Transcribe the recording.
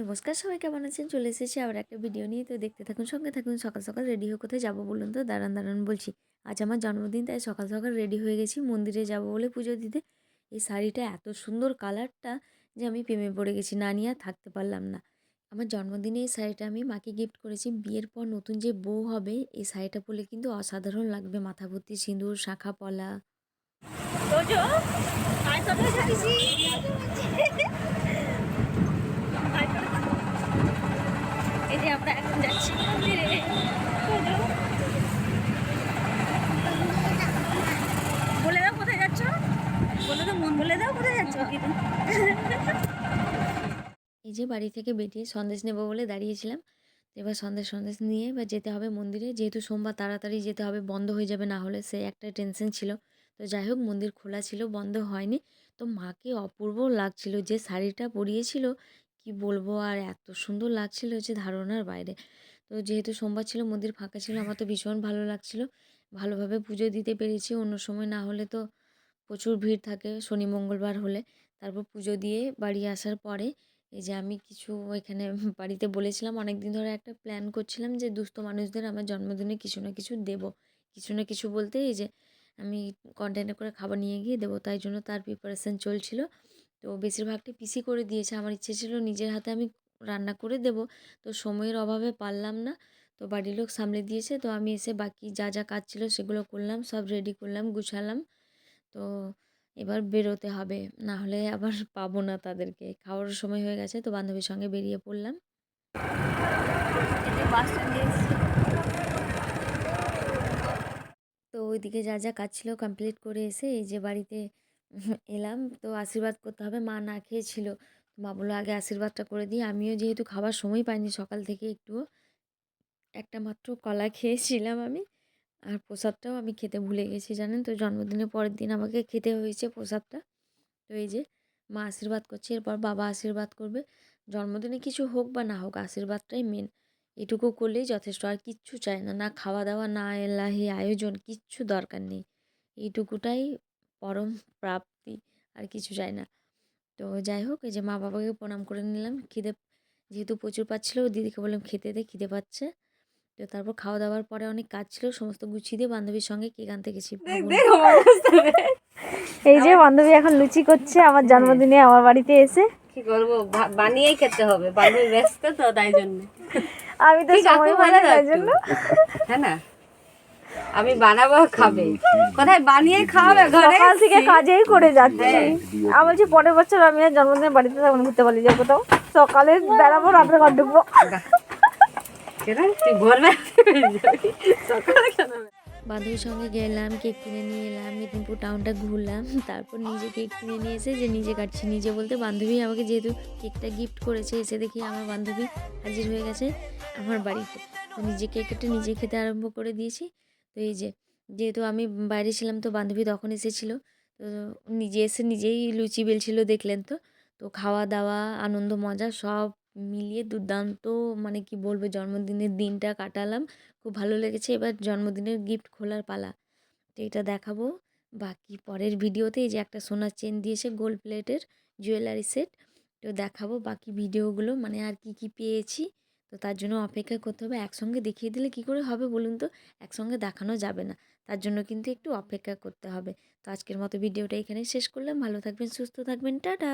নমস্কার, সবাই কেমন আছেন? চলে এসেছি আবার একটা ভিডিও নিয়ে। তো দেখতে থাকুন, সঙ্গে থাকুন, সকাল সকাল রেডি হয়ে কোথায় যাব বলুন তো? দাঁড়ান দাঁড়ান বলছি, আজ আমার জন্মদিন, তাই সকাল সকাল রেডি হয়ে গেছি, মন্দিরে যাব বলে পুজো দিতে। এই শাড়িটা এত সুন্দর কালারটা যে আমি প্রেমে পড়ে গেছি, না নিয়ে আর থাকতে পারলাম না। আমার জন্মদিনে এই শাড়িটা আমি মাকে গিফট করেছি। বিয়ের পর নতুন যে বউ হবে, এই শাড়িটা পরলে কিন্তু অসাধারণ লাগবে। মাথা ভর্তি সিঁদুর, শাখা পলা। যে আমরা এখন যাচ্ছি মন্দিরে। বলে দাও কোথায় যাচ্ছ? বলে দাও মন বলে দাও কোথায় যাচ্ছ? এই যে বাড়ি থেকে বেরিয়ে সন্দেশ নেব বলে দাঁড়িয়েছিলাম। এবার সন্দেশ সন্দেশ নিয়ে এবার যেতে হবে মন্দিরে। যেহেতু সোমবার তাড়াতাড়ি যেতে হবে, বন্ধ হয়ে যাবে, না হলে সে একটা টেনশন ছিল। তো যাই হোক, মন্দির খোলা ছিল, বন্ধ হয়নি। তো মাকে অপূর্ব লাগছিল যে শাড়িটা পরিয়েছিল কি বলব? আর এত সুন্দর লাগছিল যে ধারণার বাইরে। তো যেহেতু সোমবার ছিল, মন্দির ফাঁকা ছিল, আমার তো ভীষণ ভালো লাগছিল। ভালোভাবে পুজো দিতে পেরেছি। অন্য সময় না হলে তো প্রচুর ভিড় থাকে শনি, মঙ্গলবার হলে। তারপর পুজো দিয়ে বাড়ি আসার পরে এই যে আমি কিছু এখানে বাড়িতে বলেছিলাম অনেক দিন ধরে একটা প্ল্যান করছিলাম যে দুস্থ মানুষদের আমার জন্মদিনে কিছু না কিছু দেব। কিছু না কিছু বলতে এই যে আমি কন্টেনার করে খাবার নিয়ে গিয়ে দেবো। তাই জন্য তার প্রিপারেশান চলছিল। তো বেশিরভাগটাই পিসি করে দিয়েছে। আমার ইচ্ছে ছিল নিজের হাতে আমি রান্না করে দেব। তো সময়ের অভাবে পারলাম না। তো বাড়ির লোক সামলে দিয়েছে। তো আমি এসে বাকি যা যা কাজ ছিল সেগুলো করলাম সব রেডি করলাম গুছালাম। তো এবার বেরোতে হবে। না হলে আবার পাবো না তাদেরকে। খাওয়ার সময় হয়ে গেছে। তো বান্ধবীর সঙ্গে বেরিয়ে পড়লাম। তো ওইদিকে যা যা কাজ ছিল কমপ্লিট করে এসে এই যে বাড়িতে এলাম। তো আশীর্বাদ করতে হবে। মা না খেয়েছিল। মা বলল, আগে আশীর্বাদটা করে দিই। আমিও যেহেতু খাবার সময় পাইনি, সকাল থেকে একটুও একটা মাত্র কলা খেয়েছিলাম আমি। আর প্রসাদটাও আমি খেতে ভুলে গেছি, জানেন তো? জন্মদিনের পরের দিন আমাকে খেতে হয়েছে প্রসাদটা। তো এই যে, মা আশীর্বাদ করছে, এরপর বাবা আশীর্বাদ করবে। জন্মদিনে কিছু হোক বা না হোক, আশীর্বাদটাই মেন এটুকু করলেই যথেষ্ট। আর কিচ্ছু চায় না। না খাওয়া দাওয়া না এলাহি আয়োজন, কিচ্ছু দরকার নেই। এইটুকুটাই পরম প্রাপ্তি আর কিছু চাই না। তো যাই হোক এই যে মা বাবাকে প্রণাম করে নিলাম। খিদে যেহেতু প্রচুর পাচ্ছিলো দিদিকে বললাম খেতে দে খিদে পাচ্ছে। তো তারপর খাওয়া দাওয়ার পরে অনেক কাজ ছিল সমস্ত গুছিয়ে দিয়ে বান্ধবীর সঙ্গে কেক আনতে গেছি। এই যে বান্ধবী এখন লুচি করছে আমার জন্মদিনে আমার বাড়িতে এসে। কি করব? বানিয়েই খেতে হবে। বান্ধবী ব্যস্ত তো তাই জন্য। আমি তো সময় ভালো পাই না তাই জন্য। হ্যাঁ না? আমি বানাবো খাবে। কোথায় বানিয়ে খাওয়াবে ঘরে? সকাল থেকে কাজেই করে যাচ্ছে। আমি বলছি পরের বছর আমি আর জন্মদিনে বাড়িতে তখন ঘুরতে পারি যাব কোথাও? সকালে বেড়াবো রাত্রে ঘর ঢুকবো। বান্ধবীর সঙ্গে গেলাম কেক কিনে নিয়ে এলাম মেদিনীপুর টাউনটা ঘুরলাম। তারপর নিজে কেক কিনে নিয়ে এসে যে নিজে কাটছি। নিজে বলতে বান্ধবী আমাকে যেহেতু কেকটা গিফট করেছে এসে দেখি আমার বান্ধবী হাজির হয়ে গেছে আমার বাড়িতে। তো নিজে কেক কেটে নিজে খেতে আরম্ভ করে দিয়েছি। তো এই যে, যেহেতু আমি বাইরে ছিলাম তো বান্ধবী তখন এসেছিল, তো নিজে এসে নিজেই লুচি বেলছিল দেখলেন তো তো খাওয়া দাওয়া, আনন্দ, মজা সব মিলিয়ে দুর্দান্ত মানে কি বলব, জন্মদিনের দিনটা কাটালাম, খুব ভালো লেগেছে। এবার জন্মদিনের গিফট খোলার পালা, তো এটা দেখাবো। বাকি পরের ভিডিওতে এই যে একটা সোনার চেন দিয়েছে গোল্ড প্লেটের জুয়েলারি সেট, তো দেখাবো বাকি ভিডিওগুলো মানে আর কি কি পেয়েছি। তো তার জন্য অপেক্ষা করতে হবে। একসঙ্গে দেখিয়ে দিলে কি করে হবে বলুন তো? একসঙ্গে দেখানো যাবে না। তার জন্য কিন্তু একটু অপেক্ষা করতে হবে। তো আজকের মতো ভিডিওটা এখানে শেষ করলাম। ভালো থাকবেন, সুস্থ থাকবেন। টাটা!